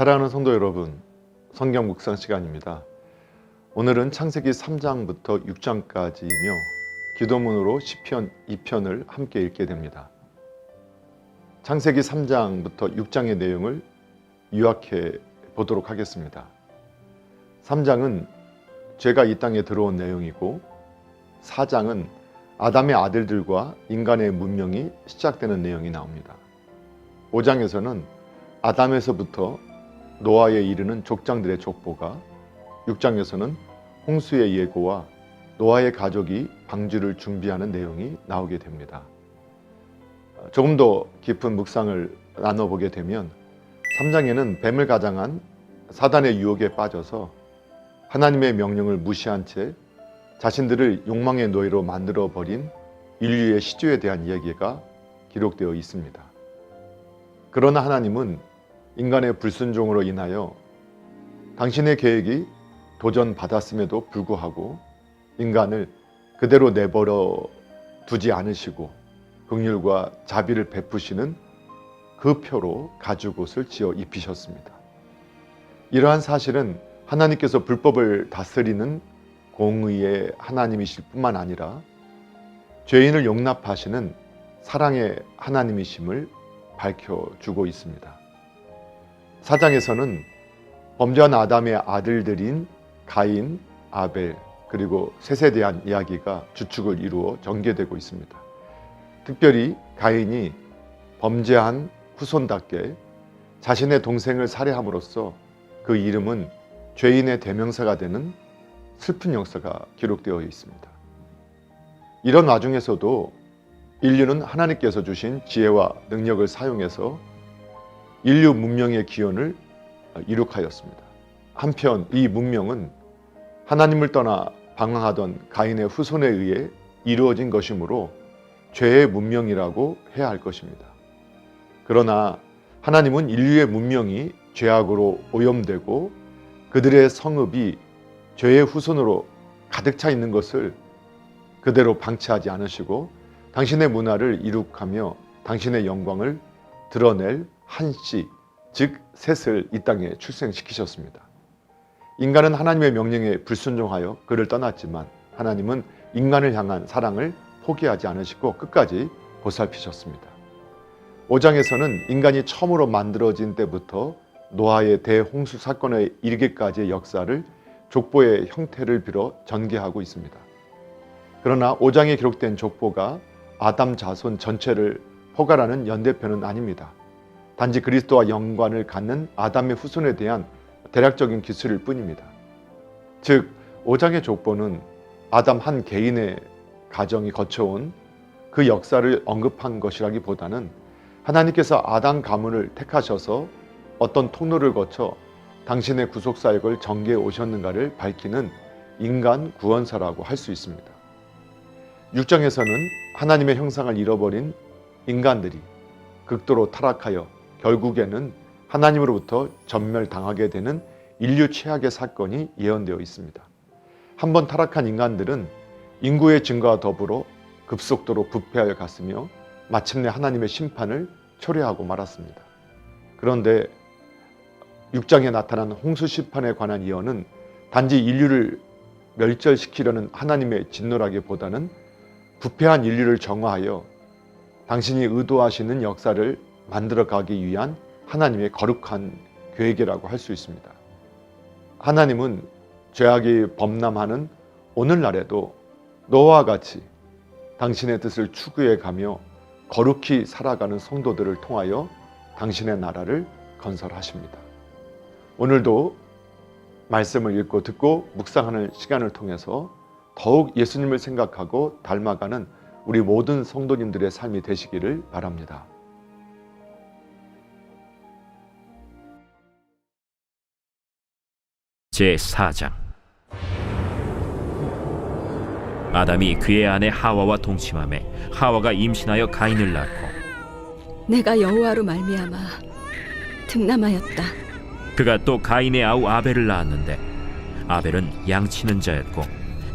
사랑하는 성도 여러분, 성경 묵상 시간입니다. 오늘은 창세기 3장부터 6장까지이며 기도문으로 시편 2편을 함께 읽게 됩니다. 창세기 3장부터 6장의 내용을 요약해 보도록 하겠습니다. 3장은 죄가 이 땅에 들어온 내용이고 4장은 아담의 아들들과 인간의 문명이 시작되는 내용이 나옵니다. 5장에서는 아담에서부터 노아에 이르는 족장들의 족보가 6장에서는 홍수의 예고와 노아의 가족이 방주를 준비하는 내용이 나오게 됩니다. 조금 더 깊은 묵상을 나눠보게 되면 3장에는 뱀을 가장한 사단의 유혹에 빠져서 하나님의 명령을 무시한 채 자신들을 욕망의 노예로 만들어 버린 인류의 시주에 대한 이야기가 기록되어 있습니다. 그러나 하나님은 인간의 불순종으로 인하여 당신의 계획이 도전받았음에도 불구하고 인간을 그대로 내버려 두지 않으시고 긍휼과 자비를 베푸시는 그 표로 가죽옷을 지어 입히셨습니다. 이러한 사실은 하나님께서 불법을 다스리는 공의의 하나님이실 뿐만 아니라 죄인을 용납하시는 사랑의 하나님이심을 밝혀주고 있습니다. 사장에서는 범죄한 아담의 아들들인 가인, 아벨, 그리고 셋에 대한 이야기가 주축을 이루어 전개되고 있습니다. 특별히 가인이 범죄한 후손답게 자신의 동생을 살해함으로써 그 이름은 죄인의 대명사가 되는 슬픈 역사가 기록되어 있습니다. 이런 와중에서도 인류는 하나님께서 주신 지혜와 능력을 사용해서 인류 문명의 기원을 이룩하였습니다. 한편 이 문명은 하나님을 떠나 방황하던 가인의 후손에 의해 이루어진 것이므로 죄의 문명이라고 해야 할 것입니다. 그러나 하나님은 인류의 문명이 죄악으로 오염되고 그들의 성읍이 죄의 후손으로 가득 차 있는 것을 그대로 방치하지 않으시고 당신의 문화를 이룩하며 당신의 영광을 드러낼 한씨, 즉 셋을 이 땅에 출생시키셨습니다. 인간은 하나님의 명령에 불순종하여 그를 떠났지만 하나님은 인간을 향한 사랑을 포기하지 않으시고 끝까지 보살피셨습니다. 5장에서는 인간이 처음으로 만들어진 때부터 노아의 대홍수 사건에 이르기까지의 역사를 족보의 형태를 빌어 전개하고 있습니다. 그러나 5장에 기록된 족보가 아담 자손 전체를 포괄하는 연대편은 아닙니다. 단지 그리스도와 연관을 갖는 아담의 후손에 대한 대략적인 기술일 뿐입니다. 즉 5장의 족보는 아담 한 개인의 가정이 거쳐온 그 역사를 언급한 것이라기보다는 하나님께서 아담 가문을 택하셔서 어떤 통로를 거쳐 당신의 구속 사역을 전개해 오셨는가를 밝히는 인간 구원사라고 할 수 있습니다. 6장에서는 하나님의 형상을 잃어버린 인간들이 극도로 타락하여 결국에는 하나님으로부터 전멸당하게 되는 인류 최악의 사건이 예언되어 있습니다. 한번 타락한 인간들은 인구의 증가와 더불어 급속도로 부패하여 갔으며 마침내 하나님의 심판을 초래하고 말았습니다. 그런데 6장에 나타난 홍수 심판에 관한 예언은 단지 인류를 멸절시키려는 하나님의 진노라기보다는 부패한 인류를 정화하여 당신이 의도하시는 역사를 만들어 가기 위한 하나님의 거룩한 계획이라고 할 수 있습니다. 하나님은 죄악이 범람하는 오늘날에도 너와 같이 당신의 뜻을 추구해 가며 거룩히 살아가는 성도들을 통하여 당신의 나라를 건설하십니다. 오늘도 말씀을 읽고 듣고 묵상하는 시간을 통해서 더욱 예수님을 생각하고 닮아가는 우리 모든 성도님들의 삶이 되시기를 바랍니다. 제 4장 아담이 그의 아내 하와와 동침함에 하와가 임신하여 가인을 낳고 내가 여호와로 말미암아 등남하였다. 그가 또 가인의 아우 아벨을 낳았는데 아벨은 양치는 자였고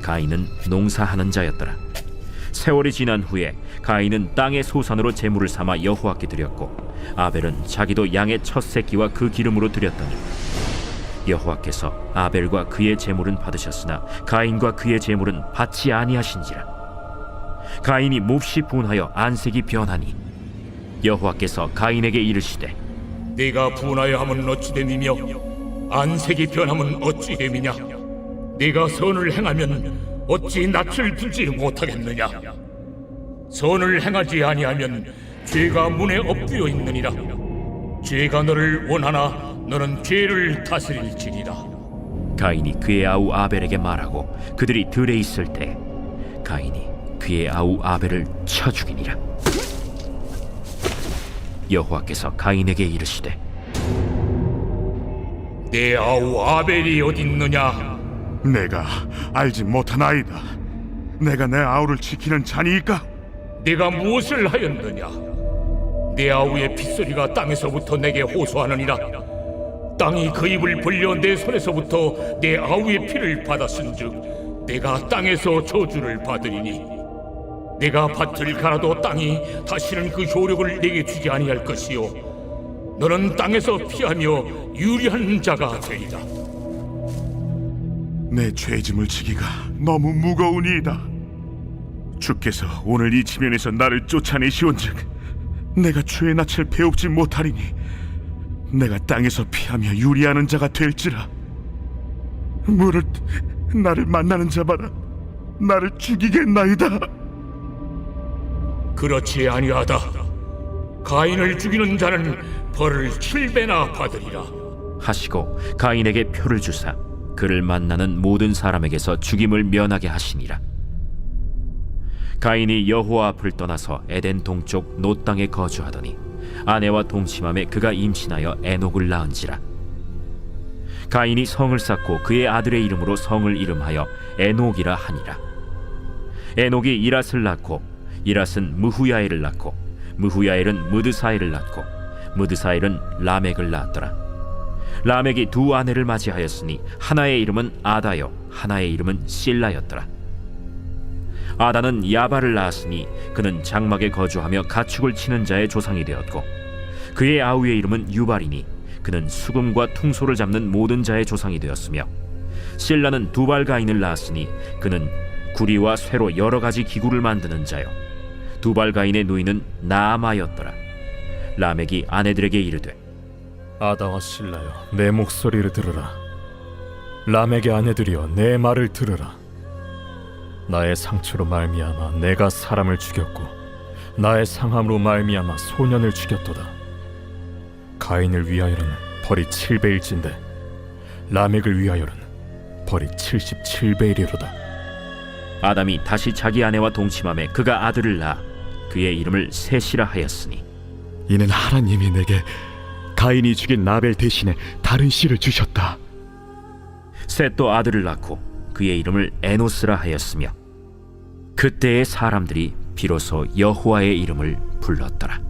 가인은 농사하는 자였더라 세월이 지난 후에 가인은 땅의 소산으로 제물을 삼아 여호와께 드렸고 아벨은 자기도 양의 첫 새끼와 그 기름으로 드렸더니 여호와께서 아벨과 그의 제물은 받으셨으나 가인과 그의 제물은 받지 아니하신지라. 가인이 몹시 분하여 안색이 변하니 여호와께서 가인에게 이르시되 네가 분하여 함은 어찌 됨이며 안색이 변함은 어찌 됨이냐? 네가 선을 행하면 어찌 낯을 들지 못하겠느냐? 선을 행하지 아니하면 죄가 문에 엎드려 있느니라. 죄가 너를 원하나 너는 죄를 다스릴지니라 가인이 그의 아우 아벨에게 말하고 그들이 들에 있을 때 가인이 그의 아우 아벨을 쳐 죽이니라 여호와께서 가인에게 이르시되 내 아우 아벨이 어딨느냐 내가 알지 못하나이다. 내가 내 아우를 지키는 자니이까? 네가 무엇을 하였느냐? 내 아우의 핏소리가 땅에서부터 내게 호소하느니라. 땅이 그 입을 벌려 내 손에서부터 내 아우의 피를 받았은즉 내가 땅에서 저주를 받으리니 내가 밭을 갈아도 땅이 다시는 그 효력을 내게 주지 아니할 것이요 너는 땅에서 피하며 유리한 자가 되리라. 내 죄짐을 지기가 너무 무거우니이다. 주께서 오늘 이 지면에서 나를 쫓아내시온즉 내가 주의 낯을 배웁지 못하리니 내가 땅에서 피하며 유리하는 자가 될지라. 무릇 나를 만나는 자마다 나를 죽이겠나이다. 그렇지 아니하다. 가인을 죽이는 자는 벌을 칠배나 받으리라. 하시고 가인에게 표를 주사 그를 만나는 모든 사람에게서 죽임을 면하게 하시니라 가인이 여호와 앞을 떠나서 에덴 동쪽 노 땅에 거주하더니 아내와 동침함에 그가 임신하여 에녹을 낳은지라. 가인이 성을 쌓고 그의 아들의 이름으로 성을 이름하여 에녹이라 하니라. 에녹이 이랏을 낳고 이랏은 무후야엘을 낳고 무후야엘은 무드사엘을 낳고 무드사엘은 라멕을 낳았더라. 라멕이 두 아내를 맞이하였으니 하나의 이름은 아다요 하나의 이름은 실라였더라 아다는 야발을 낳았으니 그는 장막에 거주하며 가축을 치는 자의 조상이 되었고 그의 아우의 이름은 유발이니 그는 수금과 퉁소를 잡는 모든 자의 조상이 되었으며 실라는 두발가인을 낳았으니 그는 구리와 쇠로 여러 가지 기구를 만드는 자요. 두발가인의 누이는 나아마였더라. 라멕이 아내들에게 이르되 아다와 신라여 내 목소리를 들으라. 람에게 아내들이여 내 말을 들으라 나의 상처로 말미암아 내가 사람을 죽였고 나의 상함으로 말미암아 소년을 죽였도다 가인을 위하여는 벌이 7배일진데 라멕을 위하여는 벌이 77배이리로다 아담이 다시 자기 아내와 동침함에 그가 아들을 낳아 그의 이름을 셋이라 하였으니 이는 하나님이 내게 가인이 죽인 나벨 대신에 다른 씨를 주셨다. 셋도 아들을 낳고 그의 이름을 에노스라 하였으며 그때의 사람들이 비로소 여호와의 이름을 불렀더라.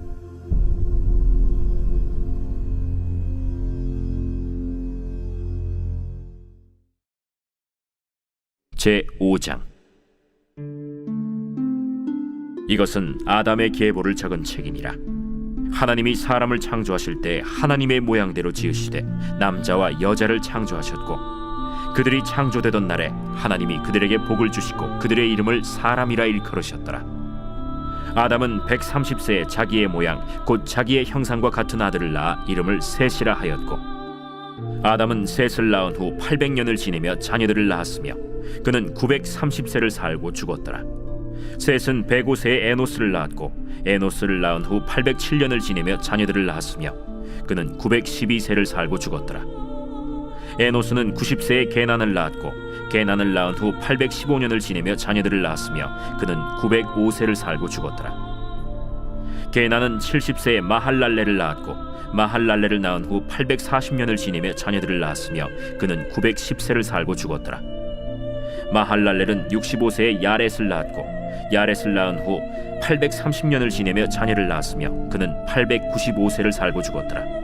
제 5장 이것은 아담의 계보를 적은 책이니라. 하나님이 사람을 창조하실 때 하나님의 모양대로 지으시되 남자와 여자를 창조하셨고 그들이 창조되던 날에 하나님이 그들에게 복을 주시고 그들의 이름을 사람이라 일컬으셨더라 아담은 130세에 자기의 모양 곧 자기의 형상과 같은 아들을 낳아 이름을 셋이라 하였고 아담은 셋을 낳은 후 800년을 지내며 자녀들을 낳았으며 그는 930세를 살고 죽었더라 셋은 105세에 에노스를 낳았고 에노스를 낳은 후 807년을 지내며 자녀들을 낳았으며 그는 912세를 살고 죽었더라. 에노스는 90세에 게난을 낳았고 게난을 낳은 후 815년을 지내며 자녀들을 낳았으며 그는 905세를 살고 죽었더라. 게난은 70세에 마할랄레를 낳았고 마할랄레를 낳은 후 840년을 지내며 자녀들을 낳았으며 그는 910세를 살고 죽었더라. 마할랄렐은 65세에 야렛을 낳았고 야렛을 낳은 후 830년을 지내며 자녀를 낳았으며 그는 895세를 살고 죽었더라.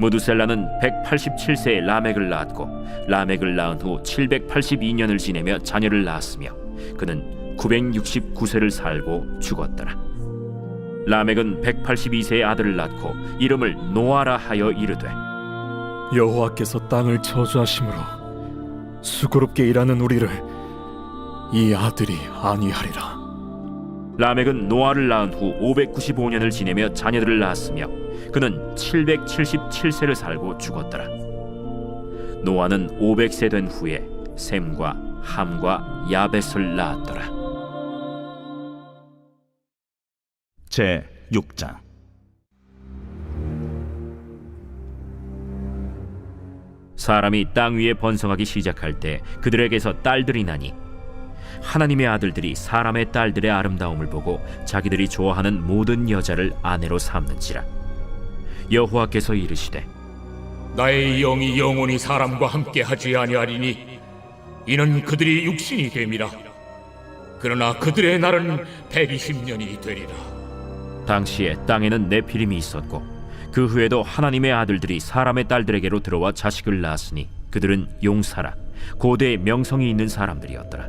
무두셀라는 187세에 라멕을 낳았고 라멕을 낳은 후 782년을 지내며 자녀를 낳았으며 그는 969세를 살고 죽었더라. 라멕은 182세의 아들을 낳고 이름을 노아라 하여 이르되 여호와께서 땅을 저주하심으로 수고롭게 일하는 우리를 이 아들이 아니하리라. 라멕은 노아를 낳은 후 595년을 지내며 자녀들을 낳았으며 그는 777세를 살고 죽었더라. 노아는 500세 된 후에 셈과 함과 야벳을 낳았더라. 제 6장 사람이 땅 위에 번성하기 시작할 때 그들에게서 딸들이 나니 하나님의 아들들이 사람의 딸들의 아름다움을 보고 자기들이 좋아하는 모든 여자를 아내로 삼는지라. 여호와께서 이르시되 나의 영이 영원히 사람과 함께 하지 아니하리니 이는 그들이 육신이 됨이라. 그러나 그들의 날은 120년이 되리라. 당시에 땅에는 네피림이 있었고 그 후에도 하나님의 아들들이 사람의 딸들에게로 들어와 자식을 낳았으니 그들은 용사라. 고대의 명성이 있는 사람들이었더라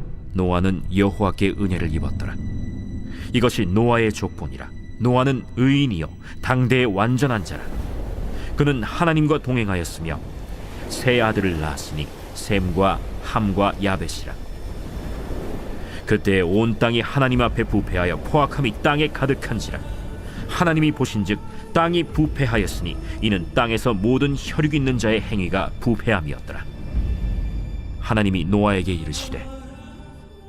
노아는 여호와께 은혜를 입었더라. 이것이 노아의 족본이라. 노아는 의인이요 당대의 완전한 자라. 그는 하나님과 동행하였으며 세 아들을 낳았으니 셈과 함과 야벳이라. 그때 온 땅이 하나님 앞에 부패하여 포악함이 땅에 가득한지라. 하나님이 보신즉 땅이 부패하였으니 이는 땅에서 모든 혈육 있는 자의 행위가 부패함이었더라. 하나님이 노아에게 이르시되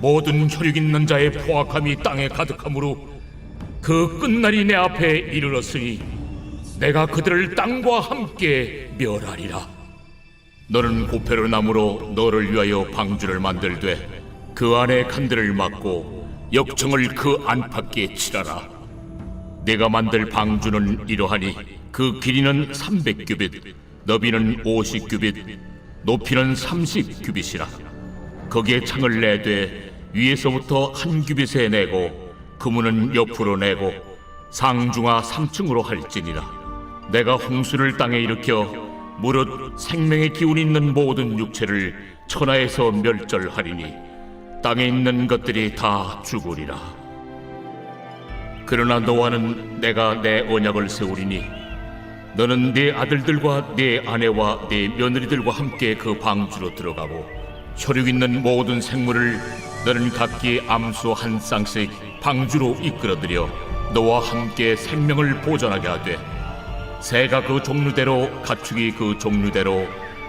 모든 혈육 있는 자의 포악함이 땅에 가득함으로 그 끝날이 내 앞에 이르렀으니 내가 그들을 땅과 함께 멸하리라. 너는 고페르 나무로 너를 위하여 방주를 만들되 그 안에 칸들을 막고 역청을 그 안팎에 칠하라. 내가 만들 방주는 이러하니 그 길이는 300규빗, 너비는 50규빗, 높이는 30규빗이라. 거기에 창을 내되 위에서부터 한 규빗에 내고 그문은 옆으로 내고 상중하 3층으로 할지니라. 내가 홍수를 땅에 일으켜 무릇 생명의 기운 있는 모든 육체를 천하에서 멸절하리니 땅에 있는 것들이 다 죽으리라. 그러나 너와는 내가 내 언약을 세우리니 너는 네 아들들과 네 아내와 네 며느리들과 함께 그 방주로 들어가고 혈육 있는 모든 생물을 너는 각기 암수 한 쌍씩 방주로 이끌어들여 너와 함께 생명을 보존하게 하되 새가 그 종류대로 가축이 그 종류대로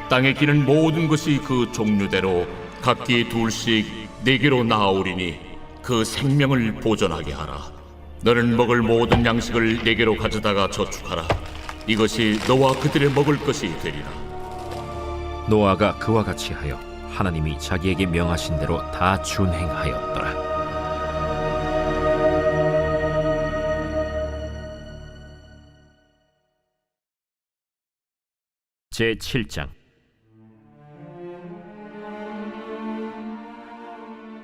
땅에 기는 모든 것이 그 종류대로 각기 둘씩 네 개로 나아오리니 그 생명을 보존하게 하라. 너는 먹을 모든 양식을 네 개로 가져다가 저축하라. 이것이 너와 그들의 먹을 것이 되리라. 노아가 그와 같이 하여 하나님이 자기에게 명하신 대로 다 준행하였더라. 제 7장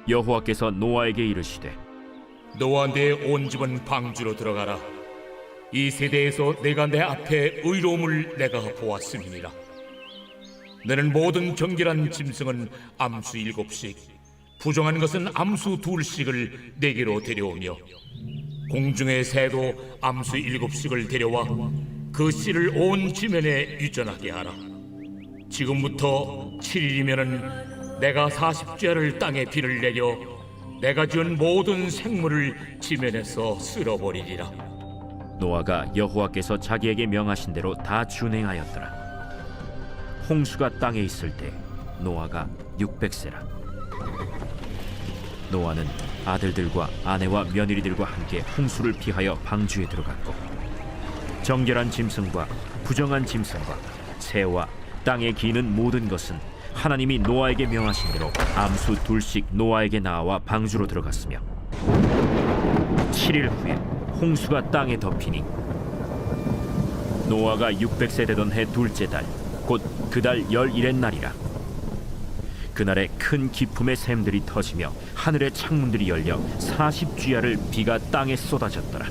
여호와께서 노아에게 이르시되 내온 집은 방주로 들어가라. 이 세대에서 내가 내 앞에 의로움을 내가 보았음이니라. 너는 모든 정결한 짐승은 암수 일곱씩, 부정한 것은 암수 둘씩을 내게로 데려오며 공중의 새도 암수 일곱씩을 데려와 그 씨를 온 지면에 유전하게 하라. 지금부터 7일이면은 내가 40죄를 땅에 비를 내려 내가 지은 모든 생물을 지면에서 쓸어버리리라. 노아가 여호와께서 자기에게 명하신 대로 다 준행하였더라. 홍수가 땅에 있을 때 노아가 600세라. 노아는 아들들과 아내와 며느리들과 함께 홍수를 피하여 방주에 들어갔고 정결한 짐승과 부정한 짐승과 새와 땅에 기는 모든 것은 하나님이 노아에게 명하신 대로 암수 둘씩 노아에게 나와 방주로 들어갔으며 7일 후에 홍수가 땅에 덮이니 노아가 600세 되던 해 둘째 달 곧 그달 열일의 날이라. 그날에 큰 기품의 샘들이 터지며 하늘의 창문들이 열려 40주야를 비가 땅에 쏟아졌더라.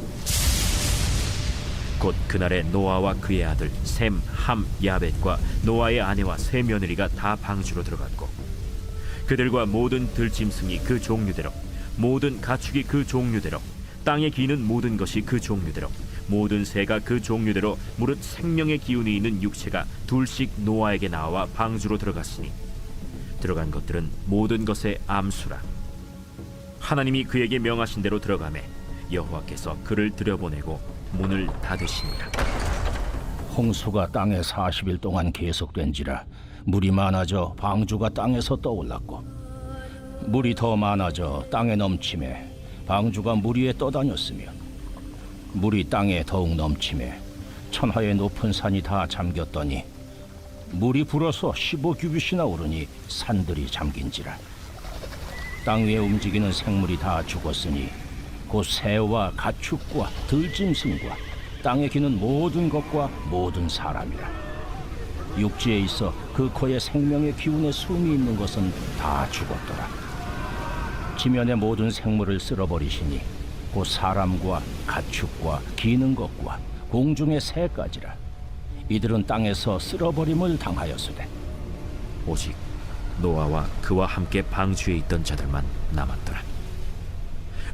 곧 그날에 노아와 그의 아들 셈, 함, 야벳과 노아의 아내와 세 며느리가 다 방주로 들어갔고 그들과 모든 들짐승이 그 종류대로 모든 가축이 그 종류대로 땅에 기는 모든 것이 그 종류대로 모든 새가 그 종류대로 무릇 생명의 기운이 있는 육체가 둘씩 노아에게 나와 방주로 들어갔으니 들어간 것들은 모든 것의 암수라. 하나님이 그에게 명하신 대로 들어가매 여호와께서 그를 들여보내고 문을 닫으시니라 홍수가 땅에 40일 동안 계속된지라 물이 많아져 방주가 땅에서 떠올랐고 물이 더 많아져 땅에 넘침에 방주가 물 위에 떠다녔으며 물이 땅에 더욱 넘침에 천하의 높은 산이 다 잠겼더니 물이 불어서 15규빗이나 오르니 산들이 잠긴지라. 땅 위에 움직이는 생물이 다 죽었으니 곧 새와 가축과 들짐승과 땅에 기는 모든 것과 모든 사람이라. 육지에 있어 그 코에 생명의 기운의 숨이 있는 것은 다 죽었더라. 지면의 모든 생물을 쓸어버리시니 곧 사람과 가축과 기는 것과 공중의 새까지라. 이들은 땅에서 쓸어버림을 당하였으되 오직 노아와 그와 함께 방주에 있던 자들만 남았더라.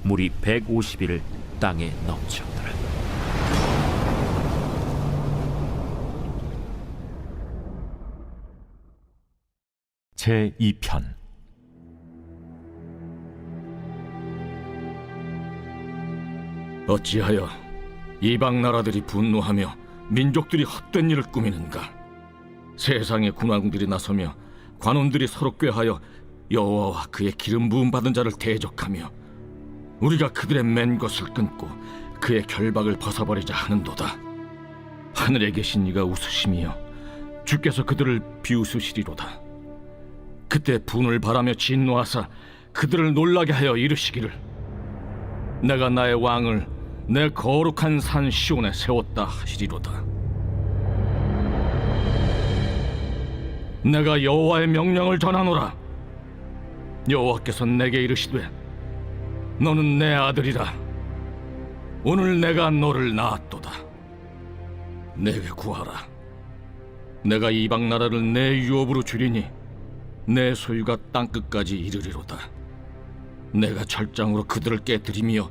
물이 150일을 땅에 넘쳤더라. 제 2편 어찌하여 이방 나라들이 분노하며 민족들이 헛된 일을 꾸미는가? 세상의 군왕들이 나서며 관원들이 서로 꾀하여 여호와와 그의 기름 부음 받은 자를 대적하며 우리가 그들의 맨 것을 끊고 그의 결박을 벗어버리자 하는도다. 하늘에 계신 이가 웃으시며 주께서 그들을 비웃으시리로다. 그때 분을 바라며 진노하사 그들을 놀라게 하여 이르시기를 내가 나의 왕을 내 거룩한 산 시온에 세웠다 하시리로다. 내가 여호와의 명령을 전하노라. 여호와께서 내게 이르시되 너는 내 아들이라. 오늘 내가 너를 낳았도다. 내게 구하라. 내가 이방 나라를 내 유업으로 주리니 내 소유가 땅 끝까지 이르리로다. 내가 철장으로 그들을 깨뜨리며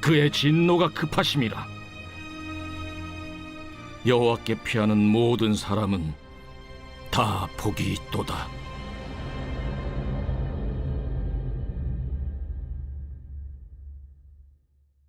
그의 진노가 급하심이라. 여호와께 피하는 모든 사람은 다 복이 있도다